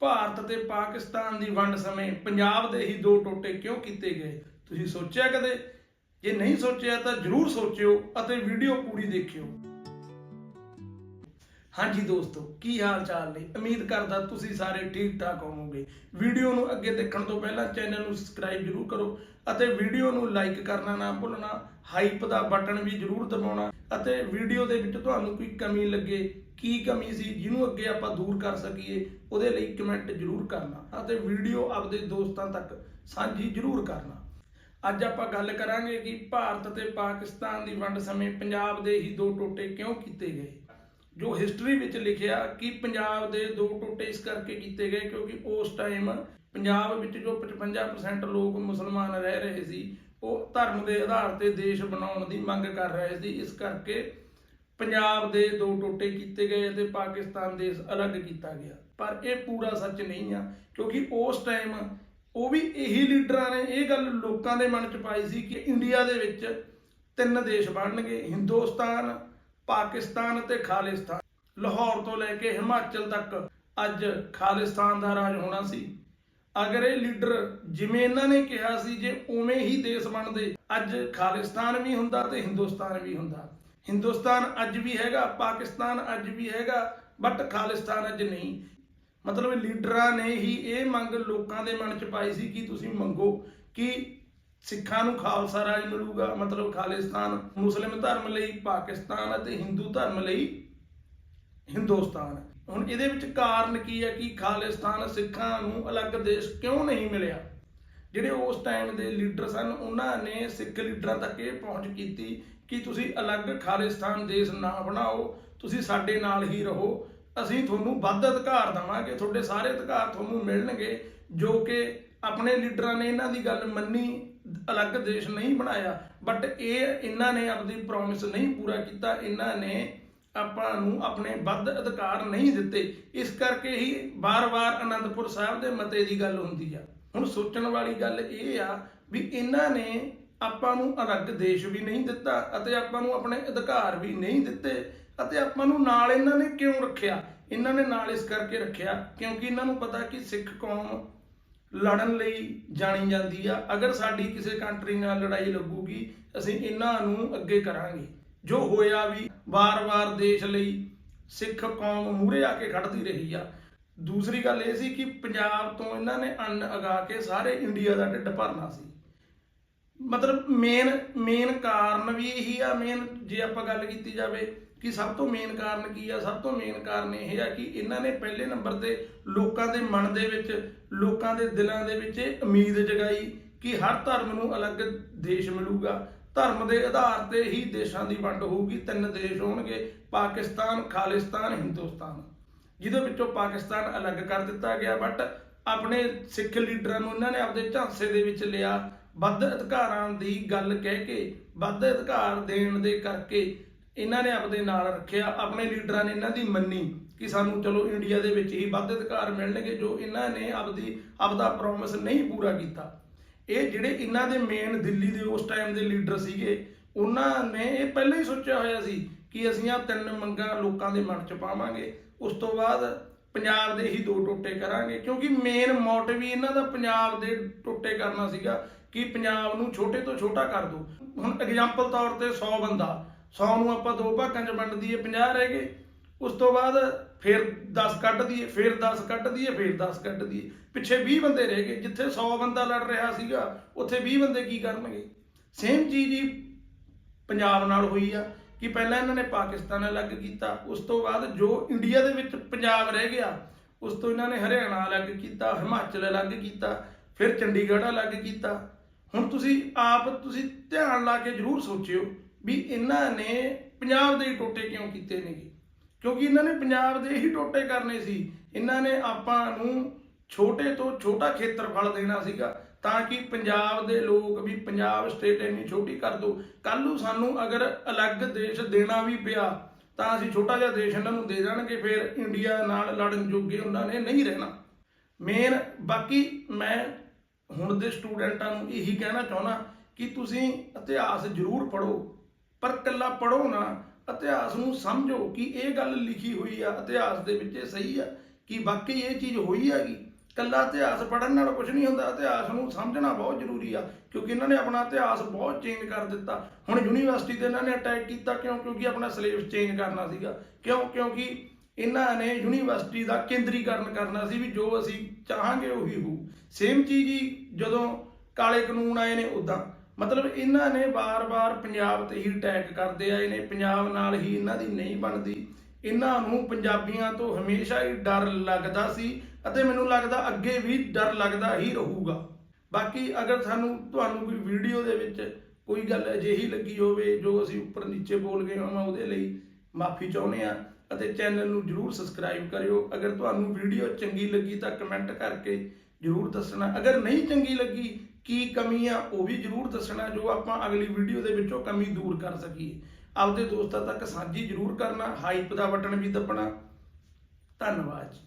ਭਾਰਤ ਤੇ ਪਾਕਿਸਤਾਨ ਦੀ ਵੰਡ ਸਮੇਂ ਪੰਜਾਬ ਦੇ ਹੀ ਦੋ ਟੋਟੇ ਕਿਉਂ ਕੀਤੇ ਗਏ? ਤੁਸੀਂ ਸੋਚਿਆ ਕਦੇ? ਜੇ ਨਹੀਂ ਸੋਚਿਆ ਤਾਂ ਜਰੂਰ ਸੋਚਿਓ ਅਤੇ ਵੀਡੀਓ ਪੂਰੀ ਦੇਖਿਓ। ਹਾਂਜੀ ਦੋਸਤੋ, ਕੀ ਹਾਲ ਚਾਲ ਨੇ? ਉਮੀਦ ਕਰਦਾ ਤੁਸੀਂ ਸਾਰੇ ਠੀਕ ਠਾਕ ਹੋਵੋਗੇ। ਵੀਡੀਓ ਨੂੰ ਅੱਗੇ ਦੇਖਣ ਤੋਂ ਪਹਿਲਾਂ ਚੈਨਲ ਨੂੰ ਸਬਸਕ੍ਰਾਈਬ ਜਰੂਰ ਕਰੋ ਅਤੇ ਵੀਡੀਓ ਨੂੰ ਲਾਈਕ ਕਰਨਾ ਨਾ ਭੁੱਲਣਾ, ਹਾਈਪ ਦਾ ਬਟਨ ਵੀ ਜਰੂਰ ਦਬਾਉਣਾ ਅਤੇ ਵੀਡੀਓ ਦੇ ਵਿੱਚ ਤੁਹਾਨੂੰ ਕੋਈ ਕਮੀ ਲੱਗੇ ਕੀ ਕਮੀ ਸੀ, ਜਿਹਨੂੰ ਅੱਗੇ ਆਪਾਂ ਦੂਰ ਕਰ ਸਕੀਏ, ਉਹਦੇ ਲਈ ਕਮੈਂਟ ਜਰੂਰ ਕਰਨਾ ਅਤੇ ਵੀਡੀਓ ਆਪਦੇ ਦੋਸਤਾਂ ਤੱਕ ਸਾਂਝੀ ਜਰੂਰ ਕਰਨਾ। ਅੱਜ ਆਪਾਂ ਗੱਲ ਕਰਾਂਗੇ ਕਿ ਭਾਰਤ ਤੇ ਪਾਕਿਸਤਾਨ ਦੀ ਵੰਡ ਸਮੇਂ ਪੰਜਾਬ ਦੇ ਹੀ ਦੋ ਟੋਟੇ ਕਿਉਂ ਕੀਤੇ ਗਏ? ਜੋ ਹਿਸਟਰੀ ਵਿੱਚ ਲਿਖਿਆ ਕਿ ਪੰਜਾਬ ਦੇ ਦੋ ਟੋਟੇ ਇਸ ਕਰਕੇ ਕੀਤੇ ਗਏ ਕਿਉਂਕਿ ਉਸ ਟਾਈਮ ਪੰਜਾਬ ਵਿੱਚ ਜੋ 55% ਲੋਕ ਮੁਸਲਮਾਨ ਰਹਿ ਰਹੇ ਸੀ, ਉਹ ਧਰਮ ਦੇ ਆਧਾਰ ਤੇ ਦੇਸ਼ ਬਣਾਉਣ ਦੀ ਮੰਗ ਕਰ ਰਹੇ ਸੀ। ਇਸ ਕਰਕੇ ਪੰਜਾਬ ਦੇ ਦੋ ਟੋਟੇ ਕੀਤੇ ਗਏ ਅਤੇ ਪਾਕਿਸਤਾਨ ਦੇਸ਼ ਅਲੱਗ ਕੀਤਾ ਗਿਆ। ਪਰ ਇਹ ਪੂਰਾ ਸੱਚ ਨਹੀਂ ਆ, ਕਿਉਂਕਿ ਉਸ ਟਾਈਮ ਉਹ ਵੀ ਇਹੀ ਲੀਡਰਾਂ ਨੇ, ਇਹ ਗੱਲ ਲੋਕਾਂ ਦੇ ਮਨ 'ਚ ਪਾਈ ਸੀ ਕਿ ਇੰਡੀਆ ਦੇ ਵਿੱਚ ਤਿੰਨ ਦੇਸ਼ ਬਣਨਗੇ, ਹਿੰਦੁਸਤਾਨ, ਪਾਕਿਸਤਾਨ ਤੇ ਖਾਲਿਸਤਾਨ। ਲਾਹੌਰ ਤੋਂ ਲੈ ਕੇ ਹਿਮਾਚਲ ਤੱਕ ਅੱਜ ਖਾਲਿਸਤਾਨ ਦਾ ਰਾਜ ਹੋਣਾ ਸੀ। ਅਗਰ ਇਹ ਲੀਡਰ ਜਿਵੇਂ ਇਹਨਾਂ ਨੇ ਕਿਹਾ ਸੀ ਜੇ ਉਵੇਂ ਹੀ ਦੇਸ਼ ਬਣਦੇ, ਅੱਜ ਖਾਲਿਸਤਾਨ ਵੀ ਹੁੰਦਾ ਤੇ ਹਿੰਦੁਸਤਾਨ ਵੀ ਹੁੰਦਾ। ਹਿੰਦੁਸਤਾਨ ਅੱਜ ਵੀ ਹੈਗਾ, ਪਾਕਿਸਤਾਨ ਅੱਜ ਵੀ ਹੈਗਾ ਬਟ ਖਾਲਿਸਤਾਨ ਅੱਜ ਨਹੀਂ। ਮਤਲਬ ਲੀਡਰਾਂ ਨੇ ਹੀ ਇਹ ਮੰਗ ਲੋਕਾਂ ਦੇ ਮਨ ਚ ਪਾਈ ਸੀ ਕਿ ਤੁਸੀਂ ਮੰਗੋ ਕਿ ਸਿੱਖਾਂ ਨੂੰ ਖਾਲਸਾ ਰਾਜ ਮਿਲੂਗਾ। ਮਤਲਬ ਖਾਲਿਸਤਾਨ ਮੁਸਲਿਮ ਧਰਮ ਲਈ, ਪਾਕਿਸਤਾਨ ਅਤੇ ਹਿੰਦੂ ਧਰਮ ਲਈ ਹਿੰਦੁਸਤਾਨ। ਹੁਣ ਇਹਦੇ ਵਿੱਚ ਕਾਰਨ ਕੀ ਹੈ ਕਿ ਖਾਲਿਸਤਾਨ ਸਿੱਖਾਂ ਨੂੰ ਅਲੱਗ ਦੇਸ਼ ਕਿਉਂ ਨਹੀਂ ਮਿਲਿਆ? ਜਿਹੜੇ ਉਸ ਟਾਈਮ ਦੇ ਲੀਡਰ ਸਨ, ਉਹਨਾਂ ਨੇ ਸਿੱਖ ਲੀਡਰਾਂ ਤੱਕ ਇਹ ਪਹੁੰਚ ਕੀਤੀ ਕਿ ਤੁਸੀਂ ਅਲੱਗ ਖਾਲਿਸਤਾਨ ਦੇਸ਼ ਨਾ ਬਣਾਓ, ਤੁਸੀਂ ਸਾਡੇ ਨਾਲ ਹੀ ਰਹੋ। ਅਸੀਂ ਤੁਹਾਨੂੰ ਵੱਧ ਅਧਿਕਾਰ ਦਵਾਂਗੇ, ਤੁਹਾਡੇ ਸਾਰੇ ਅਧਿਕਾਰ ਤੁਹਾਨੂੰ ਮਿਲਣਗੇ, ਜੋ ਕਿ ਆਪਣੇ ਲੀਡਰਾਂ ਨੇ ਇਹਨਾਂ ਦੀ ਗੱਲ ਮੰਨੀ, ਅਲੱਗ ਦੇਸ਼ ਨਹੀਂ ਬਣਾਇਆ। ਬਟ ਇਹ ਇਹਨਾਂ ਨੇ ਆਪਣੀ ਪ੍ਰੋਮਿਸ ਨਹੀਂ ਪੂਰਾ ਕੀਤਾ, ਇਹਨਾਂ ਨੇ ਆਪਾਂ ਨੂੰ ਆਪਣੇ ਵੱਧ ਅਧਿਕਾਰ ਨਹੀਂ ਦਿੱਤੇ। ਇਸ ਕਰਕੇ ਹੀ ਬਾਰ-ਬਾਰ ਅਨੰਦਪੁਰ ਸਾਹਿਬ ਦੇ ਮਤੇ ਦੀ ਗੱਲ ਹੁੰਦੀ ਆ। ਹੁਣ ਸੋਚਣ ਵਾਲੀ ਗੱਲ ਇਹ ਆ ਵੀ ਇਹਨਾਂ ਨੇ ਆਪਾਂ ਨੂੰ ਅਲੱਗ ਦੇਸ਼ ਵੀ ਨਹੀਂ ਦਿੱਤਾ ਅਤੇ ਆਪਾਂ ਨੂੰ ਆਪਣੇ ਅਧਿਕਾਰ ਵੀ ਨਹੀਂ ਦਿੱਤੇ ਅਤੇ ਆਪਾਂ ਨੂੰ ਨਾਲ ਇਹਨਾਂ ਨੇ ਕਿਉਂ ਰੱਖਿਆ? ਇਹਨਾਂ ਨੇ ਨਾਲ ਇਸ ਕਰਕੇ ਰੱਖਿਆ ਕਿਉਂਕਿ ਇਹਨਾਂ ਨੂੰ ਪਤਾ ਕਿ ਸਿੱਖ ਕੌਮ ਲੜਨ ਲਈ ਜਾਣੀ ਜਾਂਦੀ ਆ। ਅਗਰ ਸਾਡੀ ਕਿਸੇ ਕੰਟਰੀ ਨਾਲ ਲੜਾਈ ਲੱਗੂਗੀ, ਅਸੀਂ ਇਹਨਾਂ ਨੂੰ ਅੱਗੇ ਕਰਾਂਗੇ। ਜੋ ਹੋਇਆ ਵੀ ਵਾਰ-ਵਾਰ ਦੇਸ਼ ਲਈ ਸਿੱਖ ਕੌਮ ਮੂਹਰੇ ਆ ਕੇ ਖੜਦੀ ਰਹੀ ਆ। ਦੂਸਰੀ ਗੱਲ ਇਹ ਸੀ ਕਿ ਪੰਜਾਬ ਤੋਂ ਇਹਨਾਂ ਨੇ ਅੰਨ ਅਗਾ ਕੇ ਸਾਰੇ ਇੰਡੀਆ ਦਾ ਢਿੱਡ ਭਰਨਾ ਸੀ। ਮਤਲਬ ਮੇਨ ਮੇਨ ਕਾਰਨ ਵੀ ਇਹੀ ਆ ਮੇਨ ਜੇ ਆਪਾਂ ਗੱਲ ਕੀਤੀ ਜਾਵੇ ਕਿ ਸਭ ਤੋਂ ਮੇਨ ਕਾਰਨ ਕੀ ਆ, ਸਭ ਤੋਂ ਮੇਨ ਕਾਰਨ ਇਹ ਆ ਕਿ ਇਹਨਾਂ ਨੇ ਪਹਿਲੇ ਨੰਬਰ ਤੇ ਲੋਕਾਂ ਦੇ ਮਨ ਦੇ ਵਿੱਚ, ਲੋਕਾਂ ਦੇ ਦਿਲਾਂ ਦੇ ਵਿੱਚ ਇਹ ਉਮੀਦ ਜਗਾਈ ਕਿ ਹਰ ਧਰਮ ਨੂੰ ਅਲੱਗ ਦੇਸ਼ ਮਿਲੂਗਾ। ਧਰਮ ਦੇ ਆਧਾਰ ਤੇ ਹੀ ਦੇਸ਼ਾਂ ਦੀ ਵੰਡ ਹੋਊਗੀ। ਤਿੰਨ ਦੇਸ਼ ਹੋਣਗੇ, ਪਾਕਿਸਤਾਨ, ਖਾਲਿਸਤਾਨ, ਹਿੰਦੁਸਤਾਨ। ਜਿਹਦੇ ਵਿੱਚੋਂ ਪਾਕਿਸਤਾਨ ਅਲੱਗ ਕਰ ਦਿੱਤਾ ਗਿਆ ਬਟ ਆਪਣੇ ਸਿੱਖ ਲੀਡਰਾਂ ਨੂੰ ਇਹਨਾਂ ਨੇ ਆਪਦੇ ਝਾਂਸੇ ਦੇ ਵਿੱਚ ਲਿਆ। ਵੱਧ ਅਧਿਕਾਰਾਂ ਦੀ ਗੱਲ ਕਹਿ ਕੇ, ਵੱਧ ਅਧਿਕਾਰ ਦੇਣ ਦੇ ਕਰਕੇ ਇਹਨਾਂ ਨੇ ਆਪਦੇ ਨਾਲ ਰੱਖਿਆ, ਆਪਣੇ ਲੀਡਰਾਂ ਨੇ ਇਹਨਾਂ ਦੀ ਮੰਨੀ ਕਿ ਸਾਨੂੰ ਚਲੋ ਇੰਡੀਆ ਦੇ ਵਿੱਚ ਹੀ ਵੱਧ ਅਧਿਕਾਰ ਮਿਲਣਗੇ, ਜੋ ਇਹਨਾਂ ਨੇ ਆਪਦੀ, ਆਪਦਾ ਪ੍ਰੋਮਿਸ ਨਹੀਂ ਪੂਰਾ ਕੀਤਾ। ਇਹ ਜਿਹੜੇ ਇਹਨਾਂ ਦੇ ਮੇਨ ਦਿੱਲੀ ਦੇ ਉਸ ਟਾਈਮ ਦੇ ਲੀਡਰ ਸੀਗੇ, ਉਹਨਾਂ ਨੇ ਇਹ ਪਹਿਲਾਂ ਹੀ ਸੋਚਿਆ ਹੋਇਆ ਸੀ ਕਿ ਅਸੀਂ ਆ ਤਿੰਨ ਮੰਗਾਂ ਲੋਕਾਂ ਦੇ ਮਨ 'ਚ ਪਾਵਾਂਗੇ, ਉਸ ਤੋਂ ਬਾਅਦ ਪੰਜਾਬ ਦੇ ਹੀ ਦੋ ਟੋਟੇ ਕਰਾਂਗੇ, ਕਿਉਂਕਿ ਮੇਨ ਮੋਟਿਵ ਹੀ ਇਹਨਾਂ ਦਾ ਪੰਜਾਬ ਦੇ ਟੋਟੇ ਕਰਨਾ ਸੀਗਾ ਕਿ ਪੰਜਾਬ ਨੂੰ ਛੋਟੇ ਤੋਂ ਛੋਟਾ ਕਰ ਦਿਓ ਹੁਣ ਐਗਜ਼ਾਮਪਲ ਤੌਰ ਤੇ 100 ਬੰਦਾ 100 ਨੂੰ ਆਪਾਂ ਦੋ ਭਾਗਾਂ 'ਚ ਵੰਡ ਦਈਏ 50 ਰਹਿ ਗਏ। ਉਸ ਤੋਂ ਬਾਅਦ ਫਿਰ 10 ਕੱਢ ਦਈਏ, ਫਿਰ 10 ਕੱਢ ਦਈਏ, ਫਿਰ 10 ਕੱਢ ਦਈਏ। ਪਿੱਛੇ 20 ਬੰਦੇ ਰਹਿ ਗਏ, ਜਿੱਥੇ 100 ਬੰਦਾ ਲੜ ਰਿਹਾ ਸੀਗਾ, ਉੱਥੇ 20 ਬੰਦੇ ਕੀ ਕਰਨਗੇ? ਸੇਮ ਚੀਜ਼ ਹੀ ਪੰਜਾਬ ਨਾਲ ਹੋਈ ਆ, ਕਿ ਪਹਿਲਾਂ ਇਹਨਾਂ ਨੇ ਪਾਕਿਸਤਾਨ ਅਲੱਗ ਕੀਤਾ। ਉਸ ਤੋਂ ਬਾਅਦ ਜੋ ਇੰਡੀਆ ਦੇ ਵਿੱਚ ਪੰਜਾਬ ਰਹਿ ਗਿਆ, ਉਸ ਤੋਂ ਇਹਨਾਂ ਨੇ ਹਰਿਆਣਾ ਅਲੱਗ ਕੀਤਾ, ਹਿਮਾਚਲ ਅਲੱਗ ਕੀਤਾ, ਫਿਰ ਚੰਡੀਗੜ੍ਹ ਅਲੱਗ ਕੀਤਾ। ਹੁਣ ਤੁਸੀਂ ਆਪ ਤੁਸੀਂ ਧਿਆਨ ਲਾ ਕੇ ਜ਼ਰੂਰ ਸੋਚਿਓ ਵੀ ਇਹਨਾਂ ਨੇ ਪੰਜਾਬ ਦੇ ਹੀ ਟੋਟੇ ਕਿਉਂ ਕੀਤੇ ਨੇਗੇ? ਕਿਉਂਕਿ ਇਹਨਾਂ ਨੇ ਪੰਜਾਬ ਦੇ ਹੀ ਟੋਟੇ ਕਰਨੇ ਸੀ। ਇਹਨਾਂ ਨੇ ਆਪਾਂ ਨੂੰ ਛੋਟੇ ਤੋਂ ਛੋਟਾ ਖੇਤਰਫਲ ਦੇਣਾ ਸੀਗਾ ਤਾਂ ਕਿ ਪੰਜਾਬ ਦੇ ਲੋਕ ਵੀ ਪੰਜਾਬ ਸਟੇਟ ਇੰਨੀ ਛੋਟੀ ਕਰ ਦੋ। ਕੱਲ ਨੂੰ ਸਾਨੂੰ ਅਗਰ ਅਲੱਗ ਦੇਸ਼ ਦੇਣਾ ਵੀ ਪਿਆ, ਤਾਂ ਅਸੀਂ ਛੋਟਾ ਜਿਹਾ ਦੇਸ਼ ਇਹਨਾਂ ਨੂੰ ਦੇ ਜਾਣਗੇ ਫਿਰ ਇੰਡੀਆ ਨਾਲ ਲੜਨ ਜੋਗੇ ਉਹਨਾਂ ਨੇ ਨਹੀਂ ਰਹਿਣਾ। ਮੇਨ ਬਾਕੀ ਮੈਂ ਹੁਣ ਦੇ ਸਟੂਡੈਂਟਾਂ ਨੂੰ ਇਹੀ ਕਹਿਣਾ ਚਾਹੁੰਦਾ ਕਿ ਤੁਸੀਂ ਇਤਿਹਾਸ ਜ਼ਰੂਰ ਪੜ੍ਹੋ, ਪਰ ਇਕੱਲਾ ਪੜ੍ਹੋ ਨਾ, ਇਤਿਹਾਸ ਨੂੰ ਸਮਝੋ ਕਿ ਇਹ ਗੱਲ ਲਿਖੀ ਹੋਈ ਆ, ਇਤਿਹਾਸ ਦੇ ਵਿੱਚ ਇਹ ਸਹੀ ਆ ਕਿ ਵਾਕਈ ਇਹ ਚੀਜ਼ ਹੋਈ ਹੈਗੀ। ਕੱਲਾ ਇਤਿਹਾਸ ਪੜ੍ਹਨ ਨਾਲ ਕੁਝ ਨਹੀਂ ਹੁੰਦਾ, ਇਤਿਹਾਸ ਨੂੰ ਸਮਝਣਾ ਬਹੁਤ ਜ਼ਰੂਰੀ ਆ, ਕਿਉਂਕਿ ਇਹਨਾਂ ਨੇ ਆਪਣਾ ਇਤਿਹਾਸ ਬਹੁਤ ਚੇਂਜ ਕਰ ਦਿੱਤਾ। ਹੁਣ ਯੂਨੀਵਰਸਿਟੀ ਤੇ ਇਹਨਾਂ ਨੇ ਅਟੈਕ ਕੀਤਾ ਕਿਉਂ? ਕਿਉਂਕਿ ਆਪਣਾ ਸਿਲੇਬਸ ਚੇਂਜ ਕਰਨਾ ਸੀਗਾ। ਕਿਉਂ? ਕਿਉਂਕਿ ਇਹਨਾਂ ਨੇ ਯੂਨੀਵਰਸਿਟੀ ਦਾ ਕੇਂਦਰੀਕਰਨ ਕਰਨਾ ਸੀ ਵੀ ਜੋ ਅਸੀਂ ਚਾਹਾਂਗੇ ਉਹੀ ਹੋਊ। ਸੇਮ ਚੀਜ਼ ਹੀ ਜਦੋਂ ਕਾਲੇ ਕਾਨੂੰਨ ਆਏ ਨੇ ਉਦਾਂ ਮਤਲਬ ਇਹਨਾਂ ਨੇ ਵਾਰ-ਵਾਰ ਪੰਜਾਬ ਤੇ ਹੀ ਅਟੈਕ ਕਰਦੇ ਆਏ ਨੇ। ਪੰਜਾਬ ਨਾਲ ਹੀ ਇਹਨਾਂ ਦੀ ਨਹੀਂ ਬਣਦੀ। ਇਹਨਾਂ ਨੂੰ ਪੰਜਾਬੀਆਂ ਤੋਂ ਹਮੇਸ਼ਾ ਹੀ ਡਰ ਲੱਗਦਾ ਸੀ ਅਤੇ ਮੈਨੂੰ ਲੱਗਦਾ ਅੱਗੇ ਵੀ ਡਰ ਲੱਗਦਾ ਹੀ ਰਹੂਗਾ। ਬਾਕੀ ਅਗਰ ਸਾਨੂੰ, ਤੁਹਾਨੂੰ ਕੋਈ ਵੀਡੀਓ ਦੇ ਵਿੱਚ ਕੋਈ ਗੱਲ ਅਜਿਹੀ ਲੱਗੀ ਹੋਵੇ ਜੋ ਅਸੀਂ ਉੱਪਰ ਨੀਚੇ ਬੋਲ ਗਏ ਹੋਵਾਂ ਉਹਦੇ ਲਈ ਮਾਫੀ ਚਾਹੁੰਦੇ ਆ ਅਤੇ ਚੈਨਲ ਨੂੰ ਜਰੂਰ ਸਬਸਕ੍ਰਾਈਬ ਕਰਿਓ। ਅਗਰ ਤੁਹਾਨੂੰ ਵੀਡੀਓ ਚੰਗੀ ਲੱਗੀ ਤਾਂ ਕਮੈਂਟ ਕਰਕੇ ਜਰੂਰ ਦੱਸਣਾ। ਅਗਰ ਨਹੀਂ ਚੰਗੀ ਲੱਗੀ, ਕੀ ਕਮੀ ਆ, ਉਹ ਵੀ ਜਰੂਰ ਦੱਸਣਾ, ਜੋ ਆਪਾਂ ਅਗਲੀ ਵੀਡੀਓ ਦੇ ਵਿੱਚੋਂ ਕਮੀ ਦੂਰ ਕਰ ਸਕੀਏ। ਆਪਦੇ ਦੋਸਤਾਂ ਤੱਕ ਸਾਂਝੀ ਜਰੂਰ ਕਰਨਾ ਹਾਈਪ ਦਾ ਬਟਨ ਵੀ ਦੱਬਣਾ। ਧੰਨਵਾਦ ਜੀ।